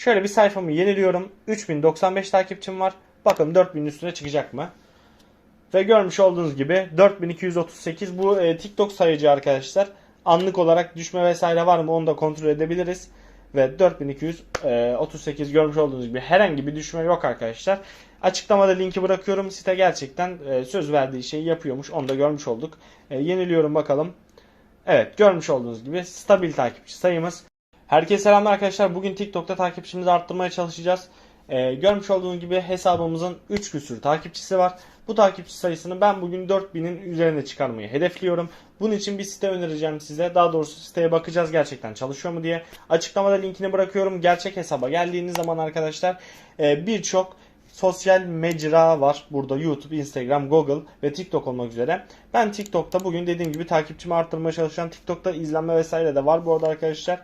Şöyle bir sayfamı yeniliyorum. 3095 takipçim var. Bakalım 4000'in üstüne çıkacak mı? Ve görmüş olduğunuz gibi 4238 bu e, TikTok sayıcı arkadaşlar. Anlık olarak düşme vesaire var mı onu da kontrol edebiliriz. Ve 4238 görmüş olduğunuz gibi herhangi bir düşme yok arkadaşlar. Açıklamada linki bırakıyorum. Site gerçekten e, söz verdiği şeyi yapıyormuş. Onu da görmüş olduk. E, yeniliyorum bakalım. Evet görmüş olduğunuz gibi stabil takipçi sayımız. Herkese selamlar arkadaşlar. Bugün TikTok'ta takipçimizi arttırmaya çalışacağız. Ee, görmüş olduğunuz gibi hesabımızın 3 küsür takipçisi var. Bu takipçi sayısını ben bugün 4000'in üzerine çıkarmayı hedefliyorum. Bunun için bir site önereceğim size. Daha doğrusu siteye bakacağız gerçekten çalışıyor mu diye. Açıklamada linkini bırakıyorum. Gerçek hesaba geldiğiniz zaman arkadaşlar e, birçok sosyal mecra var. Burada YouTube, Instagram, Google ve TikTok olmak üzere. Ben TikTok'ta bugün dediğim gibi takipçimi arttırmaya çalışacağım. TikTok'ta izlenme vesaire de var bu arada arkadaşlar.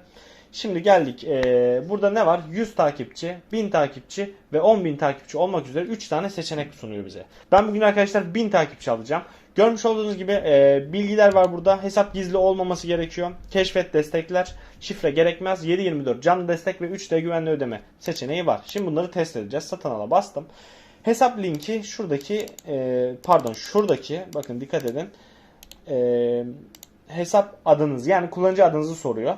Şimdi geldik. Ee, burada ne var? 100 takipçi, 1000 takipçi ve 10.000 takipçi olmak üzere 3 tane seçenek sunuyor bize. Ben bugün arkadaşlar 1000 takipçi alacağım. Görmüş olduğunuz gibi e, bilgiler var burada. Hesap gizli olmaması gerekiyor. Keşfet destekler, şifre gerekmez. 7/24 canlı destek ve 3D güvenli ödeme seçeneği var. Şimdi bunları test edeceğiz. Satın ala bastım. Hesap linki şuradaki e, pardon şuradaki bakın dikkat edin. E, hesap adınız yani kullanıcı adınızı soruyor.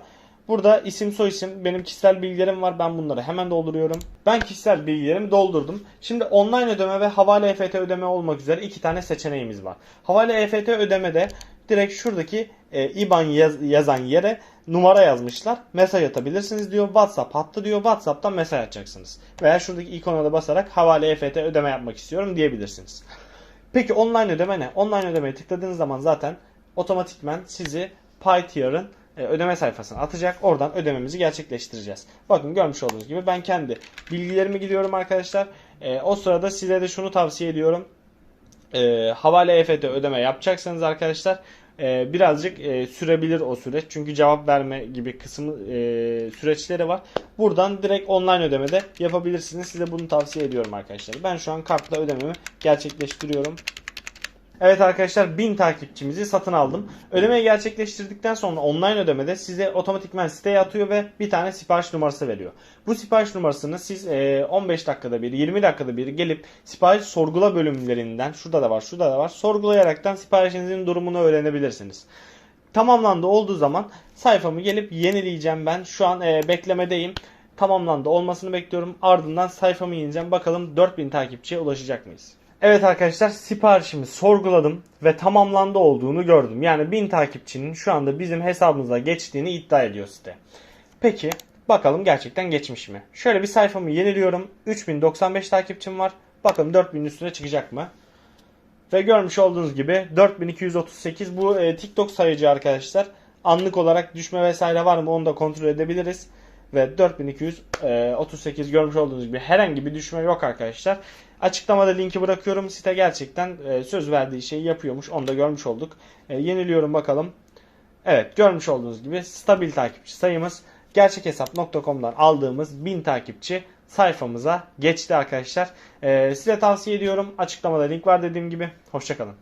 Burada isim soyisim benim kişisel bilgilerim var. Ben bunları hemen dolduruyorum. Ben kişisel bilgilerimi doldurdum. Şimdi online ödeme ve havale EFT ödeme olmak üzere iki tane seçeneğimiz var. Havale EFT ödemede direkt şuradaki e, IBAN yaz- yazan yere numara yazmışlar. Mesaj atabilirsiniz diyor. WhatsApp hattı diyor. WhatsApp'tan mesaj atacaksınız. Veya şuradaki ikona da basarak havale EFT ödeme yapmak istiyorum diyebilirsiniz. Peki online ödeme ne? Online ödemeye tıkladığınız zaman zaten otomatikmen sizi PyTier'ın ödeme sayfasına atacak. Oradan ödememizi gerçekleştireceğiz. Bakın görmüş olduğunuz gibi ben kendi bilgilerimi gidiyorum arkadaşlar. E, o sırada size de şunu tavsiye ediyorum. E, havale EFT ödeme yapacaksanız arkadaşlar e, birazcık e, sürebilir o süreç. Çünkü cevap verme gibi kısmı e, süreçleri var. Buradan direkt online ödemede yapabilirsiniz. Size bunu tavsiye ediyorum arkadaşlar. Ben şu an kartla ödememi gerçekleştiriyorum. Evet arkadaşlar 1000 takipçimizi satın aldım. Ödemeyi gerçekleştirdikten sonra online ödemede size otomatikman siteye atıyor ve bir tane sipariş numarası veriyor. Bu sipariş numarasını siz e, 15 dakikada bir 20 dakikada bir gelip sipariş sorgula bölümlerinden şurada da var şurada da var sorgulayaraktan siparişinizin durumunu öğrenebilirsiniz. Tamamlandı olduğu zaman sayfamı gelip yenileyeceğim ben. Şu an e, beklemedeyim. Tamamlandı olmasını bekliyorum. Ardından sayfamı yenileceğim. Bakalım 4000 takipçiye ulaşacak mıyız? Evet arkadaşlar siparişimi sorguladım ve tamamlandı olduğunu gördüm. Yani 1000 takipçinin şu anda bizim hesabımıza geçtiğini iddia ediyor site. Peki bakalım gerçekten geçmiş mi? Şöyle bir sayfamı yeniliyorum. 3095 takipçim var. Bakalım 4000 üstüne çıkacak mı? Ve görmüş olduğunuz gibi 4238 bu e, TikTok sayıcı arkadaşlar. Anlık olarak düşme vesaire var mı onu da kontrol edebiliriz. Ve 4238 görmüş olduğunuz gibi herhangi bir düşme yok arkadaşlar. Açıklamada linki bırakıyorum. Site gerçekten e, söz verdiği şeyi yapıyormuş. Onu da görmüş olduk. E, yeniliyorum bakalım. Evet görmüş olduğunuz gibi stabil takipçi sayımız gerçekhesap.com'dan aldığımız 1000 takipçi sayfamıza geçti arkadaşlar. E, size tavsiye ediyorum. Açıklamada link var dediğim gibi. Hoşçakalın.